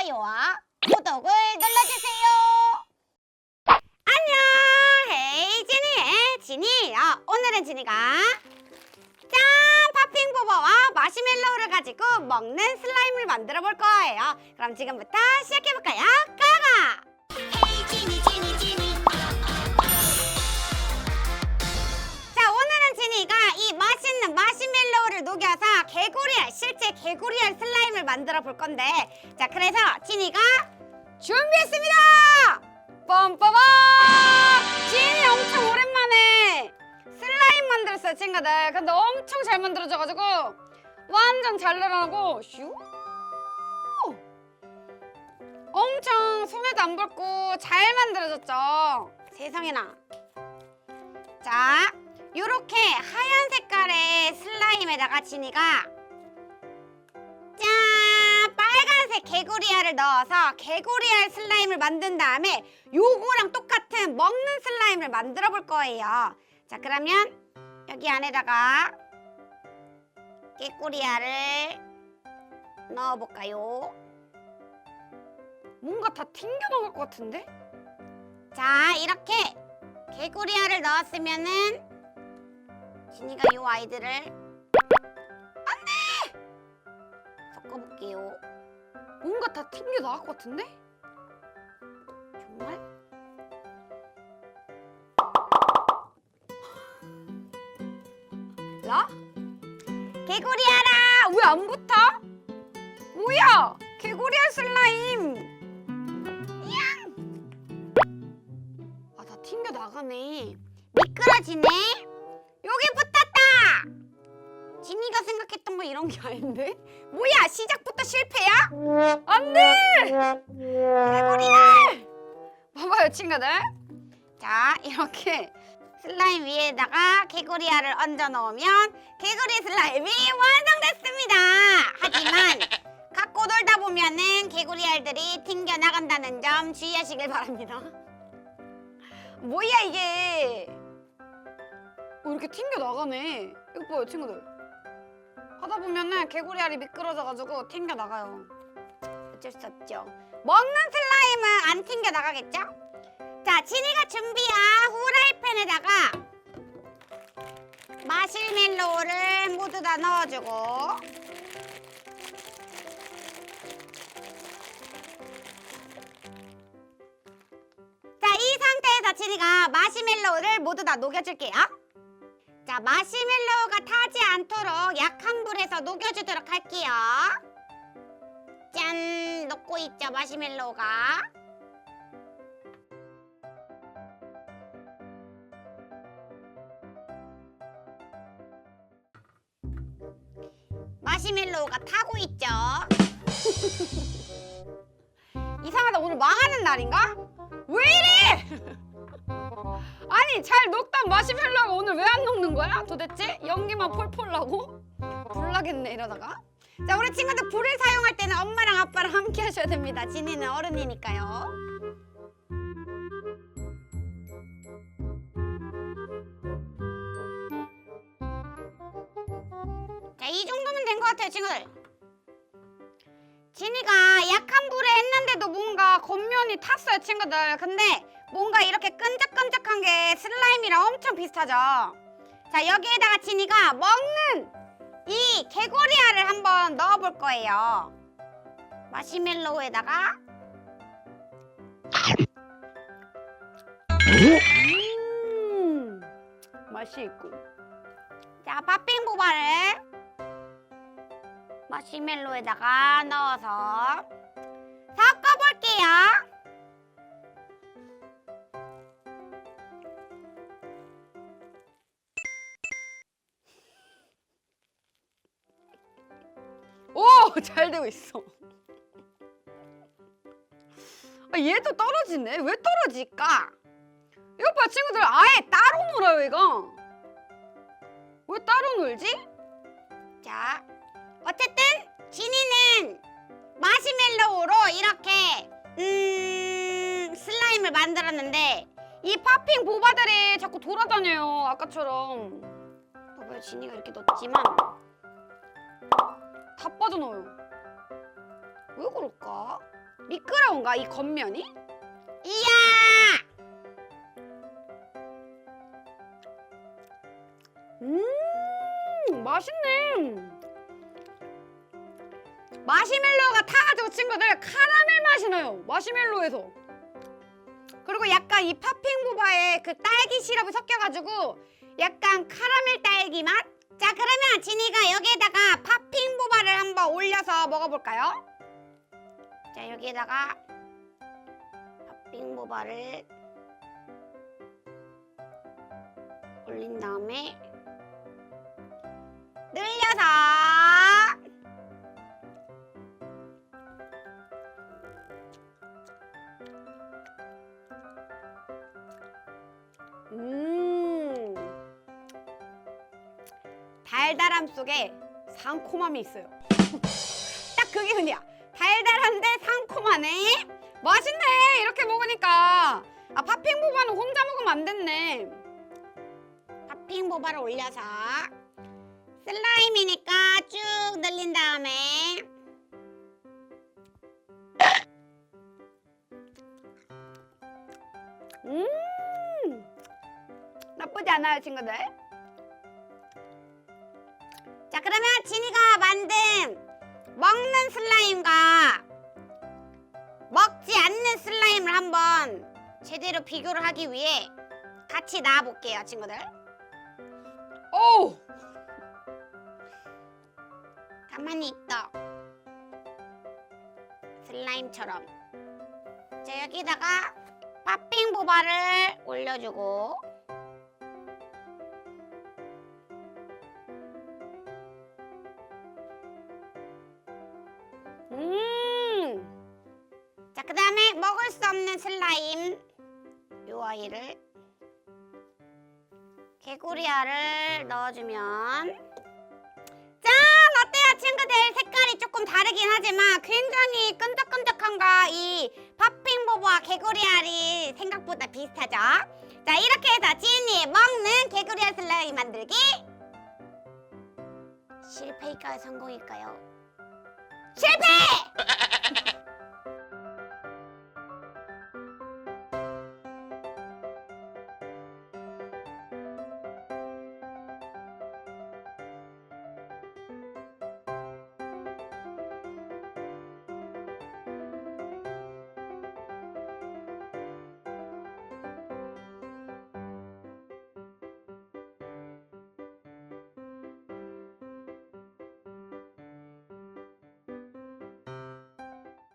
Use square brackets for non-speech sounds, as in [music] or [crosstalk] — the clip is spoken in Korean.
좋아요와 구독을 눌러주세요. 안녕, 헤이 지니의 지니. 어, 오늘은 지니가 짠 팝핑 보버와 마시멜로우를 가지고 먹는 슬라임을 만들어 볼 거예요. 그럼 지금부터 시작해 볼까요? 가가. 있는 마시멜로우를 녹여서 개구리알 실제 개구리알 슬라임을 만들어 볼 건데. 자 그래서 지니가 준비했습니다! 빰빠밤 지니 엄청 오랜만에 슬라임 만들었어요 친구들. 근데 엄청 잘 만들어져가지고 완전 잘 늘어나고 슈! 엄청 손에도 안 붉고 잘 만들어졌죠. 세상에나. 자 요렇게 하얀 색깔의 슬라임에다가 지니가 짠! 빨간색 개구리알을 넣어서 개구리알 슬라임을 만든 다음에 요거랑 똑같은 먹는 슬라임을 만들어 볼 거예요. 자 그러면 여기 안에다가 개구리알을 넣어 볼까요? 뭔가 다 튕겨나갈 것 같은데? 자 이렇게 개구리알을 넣었으면은 지니가 요 아이들을 안돼 섞어볼게요. 뭔가 다 튕겨 나갈 것 같은데? 정말? 라? 개구리알아 왜안 붙어? 뭐야? 개구리알 슬라임. 아다 튕겨 나가네. 미끄러지네. 여기 붙었다. 지니가 생각했던 거 이런 게 아닌데? 뭐야 시작부터 실패야? 안돼. 개구리알. 봐봐요 친구들. 자 이렇게 슬라임 위에다가 개구리알을 얹어 놓으면 개구리 슬라임이 완성됐습니다. 하지만 갖고 놀다 보면은 개구리알들이 튕겨 나간다는 점 주의하시길 바랍니다. 뭐야 이게? 어, 이렇게 튕겨 나가네. 이거 봐요, 친구들. 하다 보면은 개구리 알이 미끄러져가지고 튕겨 나가요. 어쩔 수 없죠. 먹는 슬라임은 안 튕겨 나가겠죠? 자, 진이가 준비한 후라이팬에다가 마실멜로우를 모두 다 넣어주고 자, 이 상태에서 진이가 마시멜로우를 모두 다 녹여줄게요. 자, 마시멜로우가 타지 않도록 약한 불에서 녹여주도록 할게요. 짠! 녹고 있죠, 마시멜로우가. 마시멜로우가 타고 있죠. [laughs] 이상하다, 오늘 망하는 날인가? 왜 이래? [laughs] 아니 잘 녹던 마시멜로가 오늘 왜 안 녹는 거야? 도대체? 연기만 폴폴 나고? 불나겠네 이러다가. 자 우리 친구들 불을 사용할 때는 엄마랑 아빠랑 함께 하셔야 됩니다. 진이는 어른이니까요. 자 이 정도면 된 것 같아요 친구들. 진이가 약한 불에 했는데도 뭔가 겉면이 탔어요 친구들. 근데 뭔가 이렇게 끈적끈적한 게 슬라임이랑 엄청 비슷하죠? 자 여기에다가 진이가 먹는 이 개구리알을 한번 넣어볼 거예요. 마시멜로우에다가. 음 맛이 있군 자 팥빙 보바를 마시멜로에다가 넣어서 잘 되고 있어. 아, 얘도 떨어지네. 왜 떨어질까? 이거 봐, 친구들. 아예 따로 놀아요, 이거. 왜 따로 놀지? 자, 어쨌든 지니는 마시멜로우로 이렇게 음 슬라임을 만들었는데 이 팝핑 보바들이 자꾸 돌아다녀요 아까처럼 봐봐요 지니가 이렇게 넣었지만 다 빠져나와요 왜 그럴까? 미끄러운가 이 겉면이? 이야! 음 맛있네. 마시멜로가 타가지고 친구들 카라멜 맛이 나요. 마시멜로에서. 그리고 약간 이 팝핑 보바에 그 딸기 시럽이 섞여가지고 약간 카라멜 딸기 맛? 자 그러면 진이가 여기에다가 팝핑보바를 한번 올려서 먹어볼까요? 자 여기에다가 팥빙보바를 올린 다음에 늘려서 음 달달함 속에 상콤함이 있어요. [laughs] 딱 그게 흔이야. 달달한데 상콤하네. 맛있네. 이렇게 먹으니까. 아 팥핑 보바는 혼자 먹으면 안 됐네. 팥핑 보바를 올려서 슬라임이니까 쭉 늘린 다음에 음 나쁘지 않아요 친구들. 진이가 만든 먹는 슬라임과 먹지 않는 슬라임을 한번 제대로 비교를 하기 위해 같이 나와 볼게요, 친구들. 오! 가만히 있다. 슬라임처럼. 자, 여기다가 팥빙 보바를 올려주고 그 다음에 먹을 수 없는 슬라임. 요 아이를 개구리알을 넣어주면 짠! 어때요, 친구들? 색깔이 조금 다르긴 하지만 굉장히 끈적끈적한가 이 팝핑보보와 개구리알이 생각보다 비슷하죠? 자, 이렇게 해서 지인이 먹는 개구리알 슬라임 만들기 실패일까요? 성공일까요? 실패!